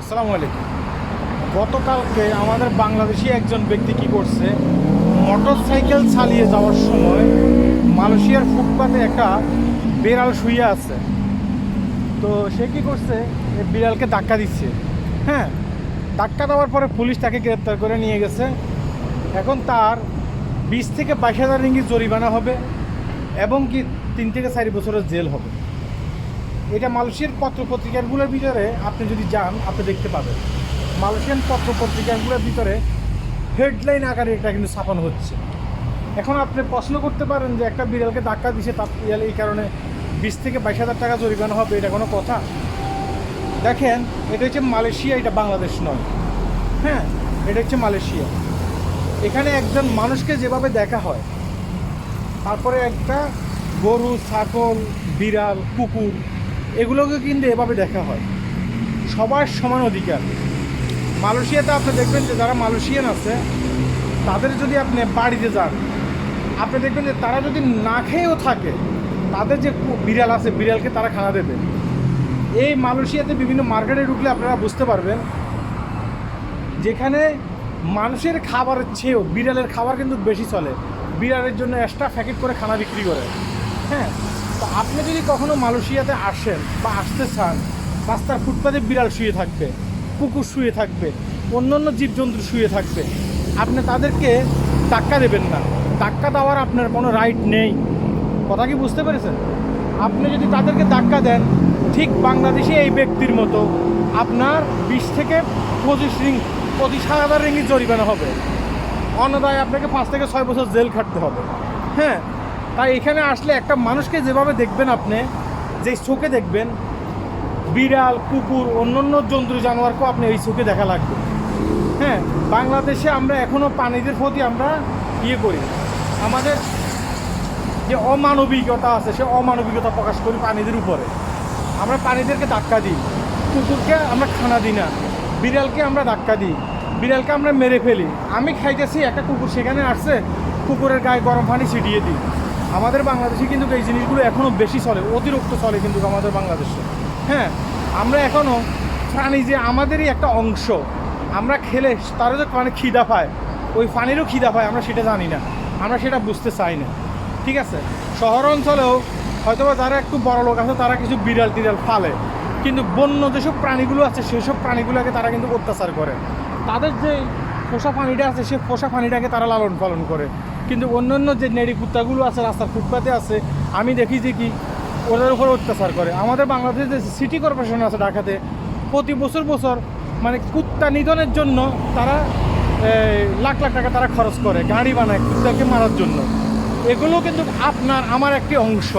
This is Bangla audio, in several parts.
আসসালামু আলাইকুম। গতকালকে আমাদের বাংলাদেশি একজন ব্যক্তি কি করছে? মোটর সাইকেল চালিয়ে যাওয়ার সময় মালয়েশিয়ার ফুটপাতে একটা বিড়াল শুয়ে আছে। তো সে কি করছে? বিড়ালকে ধাক্কা দিচ্ছে। হ্যাঁ ধাক্কা দেওয়ার পরে পুলিশ তাকে গ্রেপ্তার করে নিয়ে গেছে। এখন তার বিশ থেকে বাইশ হাজার রিঙ্গি জরিমানা হবে এবং কি তিন থেকে চারি বছরের জেল হবে। এটা মালয়েশিয়ার পত্র পত্রিকাগুলোর ভিতরে আপনি যদি যান, আপনি দেখতে পাবেন। মালয়েশিয়ান পত্র পত্রিকাগুলোর ভিতরে হেডলাইন আকারে এটা কিন্তু ছাপানো হচ্ছে। এখন আপনি প্রশ্ন করতে পারেন যে একটা বিড়ালকে ধাক্কা দিছে, তার ইয়ালে এই কারণে বিশ থেকে বাইশ হাজার টাকা জরিমানা হবে, এটা কোনো কথা? দেখেন, এটা হচ্ছে মালয়েশিয়া, এটা বাংলাদেশ নয়। হ্যাঁ এটা হচ্ছে মালয়েশিয়া। এখানে একজন মানুষকে যেভাবে দেখা হয়, তারপরে একটা গরু, ছাগল, বিড়াল, কুকুর এগুলোকে কিন্তু এভাবে দেখা হয়। সবার সমান অধিকার। মালয়েশিয়াতে আপনি দেখবেন যে যারা মালয়েশিয়ান আছে, তাদের যদি আপনি বাড়িতে যান, আপনি দেখবেন যে তারা যদি না খেয়েও থাকে, তাদের যে বিড়াল আছে, বিড়ালকে তারা খানা দেবে। এই মালয়েশিয়াতে বিভিন্ন মার্কেটে ঢুকলে আপনারা বুঝতে পারবেন, যেখানে মানুষের খাবারের চেয়েও বিড়ালের খাবার কিন্তু বেশি চলে। বিড়ালের জন্য এক্সট্রা প্যাকেট করে খানা বিক্রি করে। হ্যাঁ? তো আপনি যদি কখনো মালয়েশিয়াতে আসেন বা আসতে চান, রাস্তার ফুটপাতে বিড়াল শুয়ে থাকবে, কুকুর শুয়ে থাকবে অন্য অন্য জীবজন্তু শুয়ে থাকবে, আপনি তাদেরকে ধাক্কা দেবেন না। ধাক্কা দেওয়ার আপনার কোনো রাইট নেই। কথা কি বুঝতে পেরেছেন? আপনি যদি তাদেরকে ধাক্কা দেন, ঠিক বাংলাদেশে এই ব্যক্তির মতো আপনার বিশ থেকে পঁচিশ রিং, পঁচিশ হাজার রিঙ্গিত জরিমানা হবে। অন্যদায় আপনাকে পাঁচ থেকে ছয় বছর জেল খাটতে হবে। হ্যাঁ তাই এখানে আসলে একটা মানুষকে যেভাবে দেখবেন আপনি, যে চোখে দেখবেন, বিড়াল, কুকুর অন্য অন্য জন্তু, জানোয়ারকেও আপনি এই চোখে দেখা লাগবে। হ্যাঁ বাংলাদেশে আমরা এখনও প্রাণীদের প্রতি আমরা ইয়ে করি আমাদের যে অমানবিকতা আছে, সে অমানবিকতা প্রকাশ করি প্রাণীদের উপরে। আমরা প্রাণীদেরকে ধাক্কা দিই, কুকুরকে আমরা খানা দিই না, বিড়ালকে আমরা ধাক্কা দিই, বিড়ালকে আমরা মেরে ফেলি। আমি খাইতেছি, একটা কুকুর সেখানে আসছে, কুকুরের গায়ে গরম পানি ছিটিয়ে দিই। আমাদের বাংলাদেশে কিন্তু এই জিনিসগুলো এখনও বেশি চলে, অতিরিক্ত চলে কিন্তু আমাদের বাংলাদেশে। হ্যাঁ আমরা এখনও প্রাণী যে আমাদেরই একটা অংশ, আমরা খেলে তারা যে মানে খিদা পায়, ওই পানিরও খিদা পায়, আমরা সেটা জানি না, আমরা সেটা বুঝতে চাই না। ঠিক আছে? শহর অঞ্চলেও হয়তোবা যারা একটু বড় লোক আছে, তারা কিছু বিড়াল টিড়াল ফালে, কিন্তু বন্য যেসব প্রাণীগুলো আছে, সেসব প্রাণীগুলোকে তারা কিন্তু অত্যাচার করে। তাদের যে পোষা প্রাণীটা আছে, সে পোষা প্রাণীটাকে তারা লালন পালন করে। কিন্তু অন্যান্য যে নেড়ি কুত্তাগুলো আছে, রাস্তার ফুটপাতে আছে, আমি দেখি যে কি, ওদের উপর অত্যাচার করে। আমাদের বাংলাদেশে যে সিটি কর্পোরেশন আছে ঢাকাতে, প্রতি বছর বছর মানে কুত্তা নিধনের জন্য তারা লাখ লাখ টাকা তারা খরচ করে গাড়ি বানায় কুত্তাকে মারার জন্য। এগুলো কিন্তু আপনার, আমার একটি অংশ।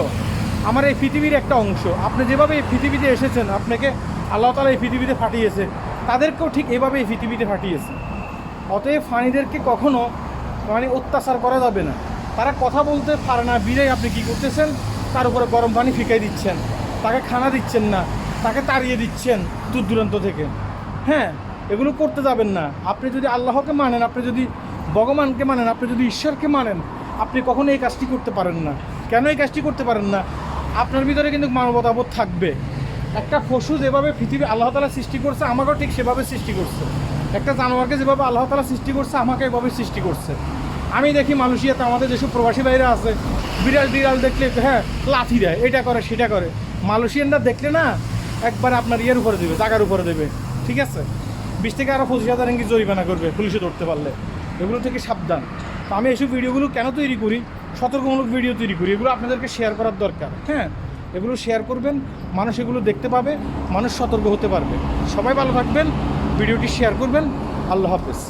আমার এই পৃথিবীর একটা অংশ। আপনি যেভাবে এই পৃথিবীতে এসেছেন, আপনাকে আল্লাহ তালা এই পৃথিবীতে ফাটিয়েছে তাদেরকেও ঠিক এভাবে এই পৃথিবীতে ফাটিয়েছে অতএব ফানিদেরকে কখনো মানে অত্যাচার করা যাবে না। তারা কথা বলতে পারে না বিদায় আপনি কি করতেছেন? তার উপরে গরম পানি ফিকাই দিচ্ছেন। তাকে খানা দিচ্ছেন না, তাকে তাড়িয়ে দিচ্ছেন দূর দূরান্ত থেকে। হ্যাঁ এগুলো করতে যাবেন না। আপনি যদি আল্লাহকে মানেন, আপনি যদি ভগবানকে মানেন, আপনি যদি ঈশ্বরকে মানেন, আপনি কখনো এই কাজটি করতে পারেন না। কেন এই কাজটি করতে পারেন না? আপনার ভিতরে কিন্তু মানবতাবোধ থাকবে। একটা পশু যেভাবে পৃথিবী আল্লাহ তালা সৃষ্টি করছে, আমাকেও ঠিক সেভাবে সৃষ্টি করছে। একটা জানোয়ারকে যেভাবে আল্লাহ তালা সৃষ্টি করছে আমাকে এভাবে সৃষ্টি করছে। আমি দেখি মালয়েশিয়াতে আমাদের যেসব প্রবাসী বাইরে আছে, বিড়াল বিড়াল দেখলে হ্যাঁ লাথি দেয়, এটা করে, সেটা করে। মালয়েশিয়ানরা দেখলে না, একবার আপনার ইয়ের উপরে দেবে জায়গার উপরে দেবে, ঠিক আছে? বিশ থেকে আরও পঁচিশ হাজার ইঙ্গি জরিমানা করবে পুলিশে ধরতে পারলে। এগুলো থেকে সাবধান। তো আমি এইসব ভিডিওগুলো কেন তৈরি করি? সতর্কমূলক ভিডিও তৈরি করি, এগুলো আপনাদেরকে শেয়ার করার দরকার হ্যাঁ? এগুলো শেয়ার করবেন, মানুষ এগুলো দেখতে পাবে, মানুষ সতর্ক হতে পারবে। সবাই ভালো থাকবেন, ভিডিওটি শেয়ার করবেন, আল্লাহ হাফেজ।